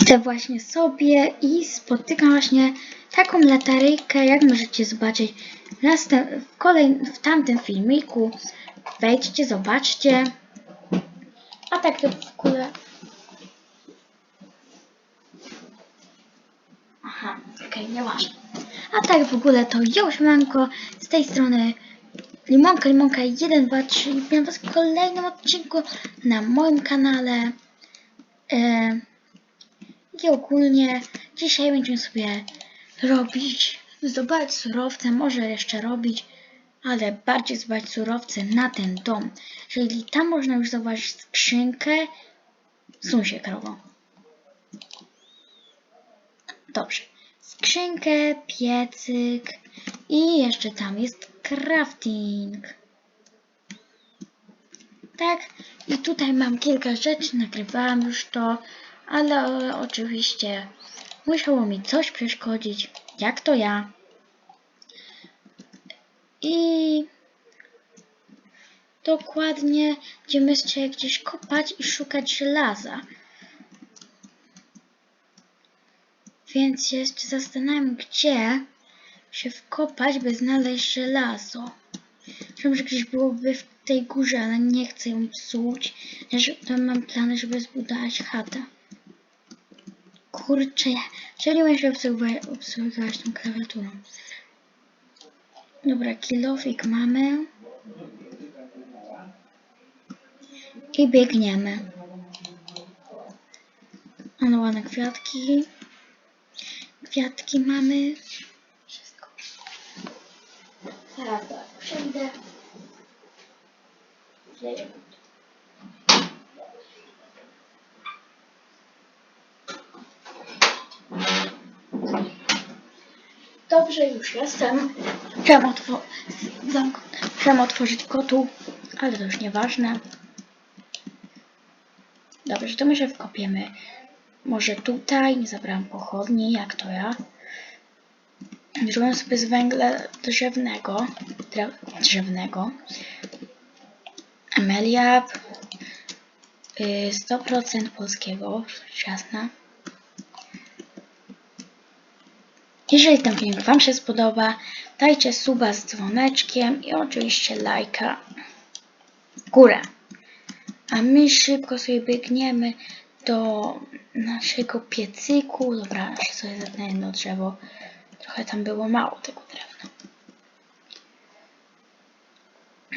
Idę właśnie sobie i spotykam właśnie taką lataryjkę, jak możecie zobaczyć w, kolej- w tamtym filmiku. Wejdźcie, zobaczcie. A tak to w ogóle... Aha, okej, nieważne. A tak w ogóle to już manko z tej strony Limonka, Limonka 1, 2, 3 i witam was w kolejnym odcinku na moim kanale. E, I ogólnie dzisiaj będziemy sobie robić, zdobywać surowce, może jeszcze robić, ale bardziej zdobywać surowce na ten dom. Czyli tam można już zauważyć skrzynkę. Sun się krowo. Dobrze. Skrzynkę, piecyk i jeszcze tam jest crafting. Tak, i tutaj mam kilka rzeczy, nagrywałam już to, ale oczywiście musiało mi coś przeszkodzić, jak to ja. I dokładnie będziemy jeszcze gdzieś kopać i szukać żelaza. Więc się jeszcze zastanawiam, gdzie się wkopać, by znaleźć żelazo. Wiem, że gdzieś byłoby w tej górze, ale nie chcę ją psuć. Tam mam plany, żeby zbudować chatę. Kurczę, umiem się obsługiwać, obsługiwać tą klawiaturą. Dobra, kilofik mamy. I biegniemy. Ale ładne kwiatki. Kwiatki mamy. Wszystko. Zaraz do was przyjdę. Jedziemy. Dobrze, już jestem. Chciałam, otwo chciałam otworzyć kotu, ale to już nieważne. Dobrze, to my się wkopiemy. Może tutaj, nie zabrałam pochodni, jak to ja. Zrobię sobie z węgla drzewnego, drzewnego. Amelia, y, 100% polskiego, rzecz jasna. Jeżeli ten filmik Wam się spodoba, dajcie suba z dzwoneczkiem i oczywiście lajka w górę. A my szybko sobie biegniemy do naszego piecyku. Dobra, aż sobie zetnę jedno drzewo. Trochę tam było mało tego drewna.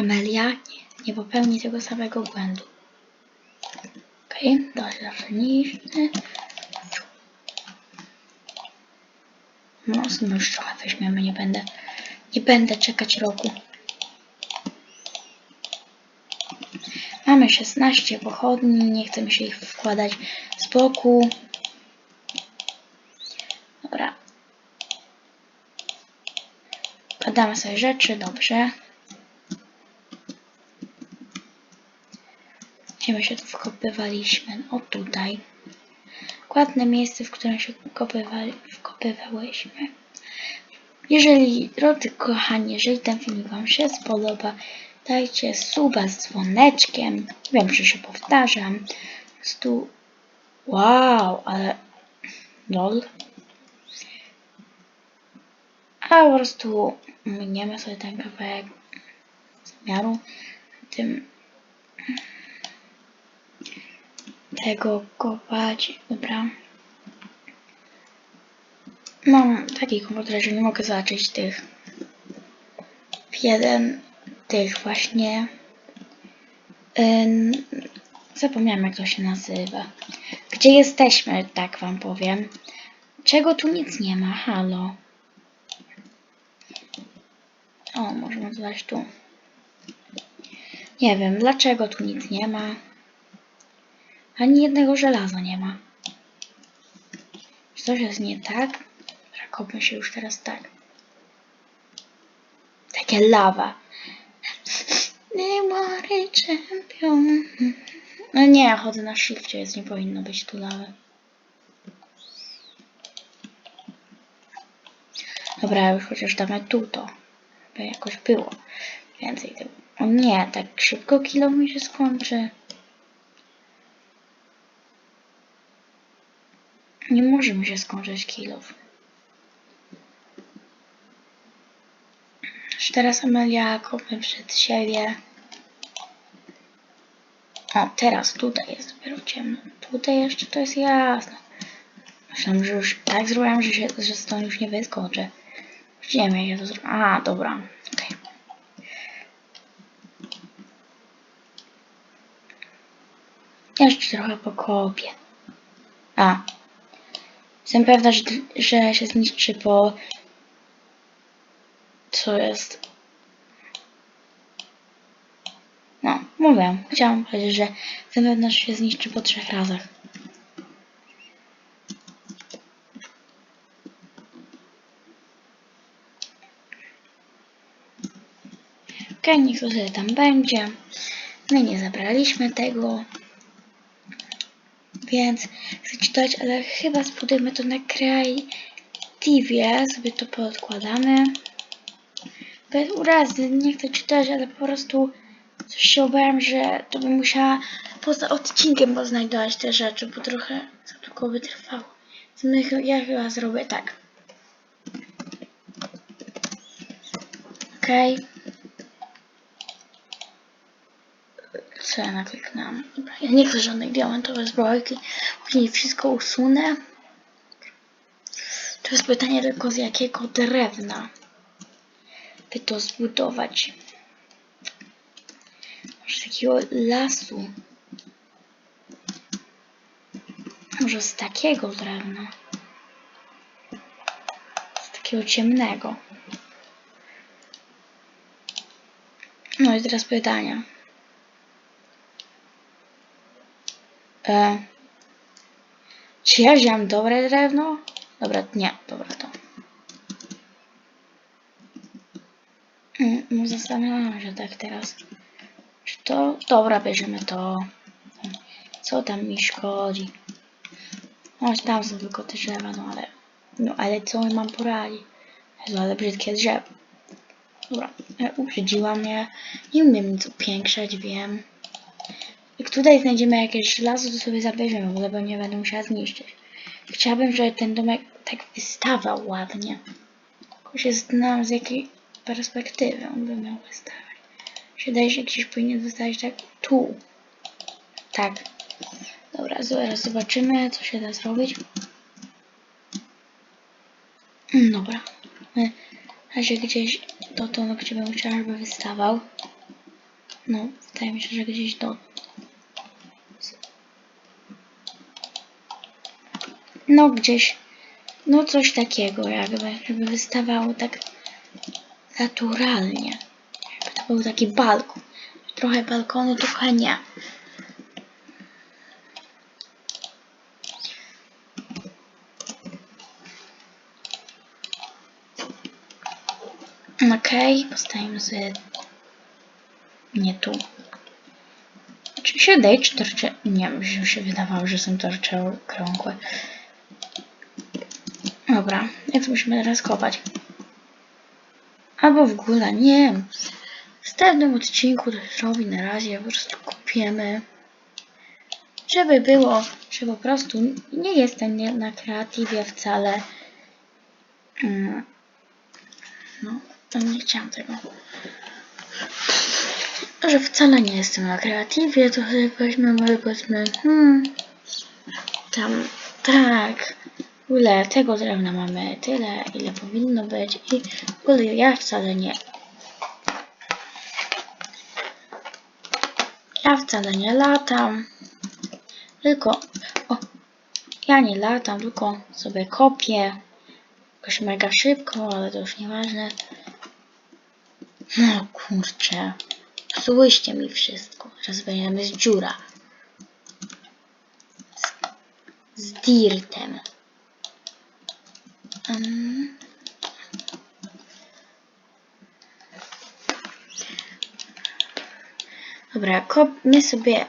Amelia nie, nie popełni tego samego błędu. Okay, dobrze, niżny. Mocno już trochę weźmiemy, nie będę, nie będę czekać roku. Mamy 16 pochodni, nie chcemy się ich wkładać z boku. Dobra. Podamy sobie rzeczy, dobrze. Gdzie my się tu wkopywaliśmy? O tutaj. Dokładne miejsce, w którym się wkopywałyśmy. Jeżeli, drodzy kochani, jeżeli ten film Wam się spodoba, dajcie suba z dzwoneczkiem. Wiem, że się powtarzam. Po prostu wow, ale lol. A po prostu miniemy sobie ten kawałek zamiaru tym tego kopać. Dobra. Mam taki komputer, że nie mogę zobaczyć tych w jeden tych właśnie zapomniałam jak to się nazywa. Gdzie jesteśmy, tak wam powiem. Czego tu nic nie ma? Halo. Zobaczyć tu. Nie wiem, dlaczego tu nic nie ma. Ani jednego żelaza nie ma. Czy coś jest nie tak? Zakopmy się już teraz tak. Takie lawa. Memory champion. No nie, chodzę na shifcie, więc nie powinno być tu lawy. Dobra, już chociaż damy tu to by jakoś było. Więcej tego. O nie, tak szybko kilo mi się skończy. Nie może mi się skończyć kilów. Już teraz Amelia kopie przed siebie. O, teraz tutaj jest dopiero ciemno. Tutaj jeszcze to jest jasne. Myślałam, że już tak zrobiłam, że, się, że stąd już nie wyskoczę. Wiem, jak ja to zrobię. A, dobra. Okej. Jeszcze trochę pokopię. A. Jestem pewna, że, że się zniszczy po... Co jest? No, mówię. Chciałam powiedzieć, że jestem pewna, że się zniszczy po trzech razach. To sobie tam będzie. My nie zabraliśmy tego. Więc chcę czytać, ale chyba spróbujemy to na Creative. Sobie to podkładamy. Bez urazy, nie chcę czytać, ale po prostu coś się obawiam, że to bym musiała poza odcinkiem poznajdować te rzeczy, bo trochę za długo by trwało. Więc ja chyba zrobię tak. Okej. Co ja nakliknęłam? Ja nie chcę żadnej diamentowej zbrojki. Później wszystko usunę. To jest pytanie tylko z jakiego drewna by to zbudować. Może z takiego lasu. Może z takiego drewna. Z takiego ciemnego. No i teraz pytania. E, czy ja wziąłem dobre drewno? Dobra, nie, dobra to. Mm, no Zastanawiam się tak teraz. Czy to... Dobra, bierzemy to. Co tam mi szkodzi? No, tam są tylko te drzewa, no ale... No, ale co mam poradzić? Jezu, ale brzydkie drzewo. Dobra, e, uprzedziła mnie. Nie umiem nic upiększać, wiem. Jak tutaj znajdziemy jakieś żelazo, to sobie zabierzemy, bo bo nie będę musiała zniszczyć. Chciałabym, żeby ten domek tak wystawał ładnie. Tylko się zastanawiam, z jakiej perspektywy on by miał wystawać. Się, że gdzieś powinien wystawać tak tu. Tak. Dobra, zaraz zobaczymy, co się da zrobić. Mm, Dobra. Na razie gdzieś dotąd, gdzie bym chciała, żeby wystawał. No, wydaje mi się, że gdzieś do... No, gdzieś... No, coś takiego jakby, żeby wystawało tak naturalnie. Jakby to był taki balkon. Trochę balkonu, trochę nie. Okej, postawimy sobie nie tu. Czy daje, czy torcze... Nie, mi się wydawało, że są torcze okrągłe. Dobra, jak musimy teraz kopać? Albo w ogóle, nie wiem. W następnym odcinku to zrobi na razie, po prostu kopiemy. Żeby było, że po prostu nie jestem na kreatywie wcale. Mm. No, to nie chciałam tego. Że wcale nie jestem na kreatywie, to sobie weźmiemy, powiedzmy, hmm, tam, tak, w ogóle tego drewna mamy tyle, ile powinno być i w ogóle ja wcale nie. Ja wcale nie latam, tylko, o, ja nie latam, tylko sobie kopię, jakoś mega szybko, ale to już nieważne. No kurczę. Psułyście mi wszystko. Teraz będziemy z dziura. Z, z dirtem. Um. Dobra, kopmy sobie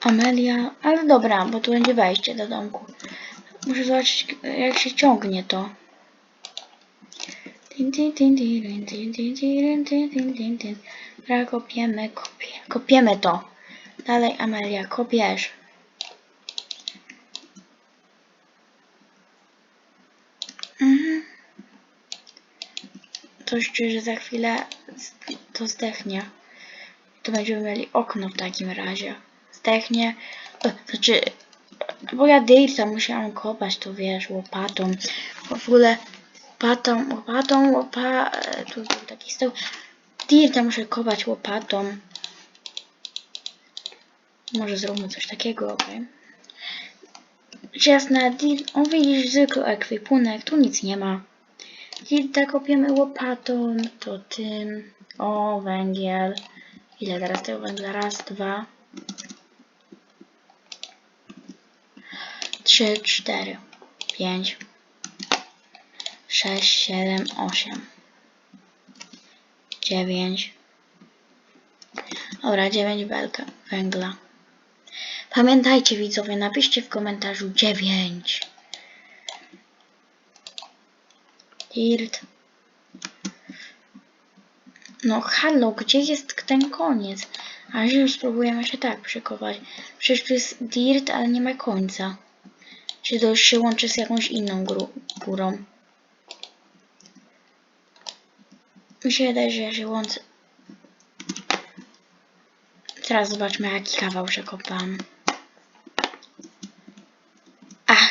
Amelia, ale dobra, bo tu będzie wejście do domku. Muszę zobaczyć, jak się ciągnie to. Dobra, kopiemy, kopie, kopiemy to. Dalej, Amelia, kopiesz. Coś że za chwilę to zdechnie. To będziemy mieli okno w takim razie. Zdechnie. e, Znaczy, bo ja Dirta musiałam kopać, to wiesz, łopatą. Bo w ogóle łopatą, łopatą, łopa... e, Tu był taki stoł. Dirta muszę kopać łopatą. Może zróbmy coś takiego. Czy jasne. O widzisz, zwykły ekwipunek, tu nic nie ma. Dirta kopiemy łopatą, to tym. O, węgiel. Ile teraz tego węgla? Raz, dwa. Trzy, cztery, pięć, sześć, siedem, osiem, dziewięć. Dobra, dziewięć węgla. Pamiętajcie widzowie, napiszcie w komentarzu dziewięć. Dirt. No halo, gdzie jest ten koniec? A że spróbujemy się tak przekopać. Przecież tu jest dirt, ale nie ma końca. Czy to już się łączy z jakąś inną górą? Mi się wydaje, że się łączę. Teraz zobaczmy, jaki kawał przekopam.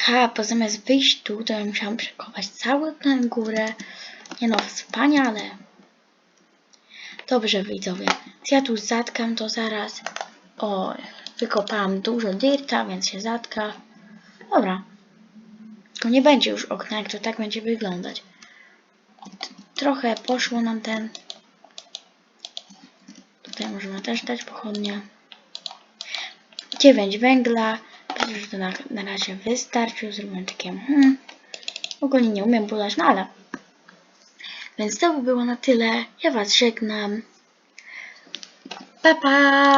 Aha, bo zamiast wyjść tu, to ja musiałam przekopać całą tę górę. Nie no, wspaniale. Dobrze, widzowie. Ja tu zatkam to zaraz. O, wykopałam dużo dirta, więc się zatka. Dobra. Tylko nie będzie już okna, jak to tak będzie wyglądać. Trochę poszło nam ten. Tutaj możemy też dać pochodnie. 9 węgla. Myślę, że to na, na razie wystarczy. Zrobimy takie. Hmm. Ogólnie nie umiem budać, no ale. Więc to by było na tyle. Ja Was żegnam. Pa, pa!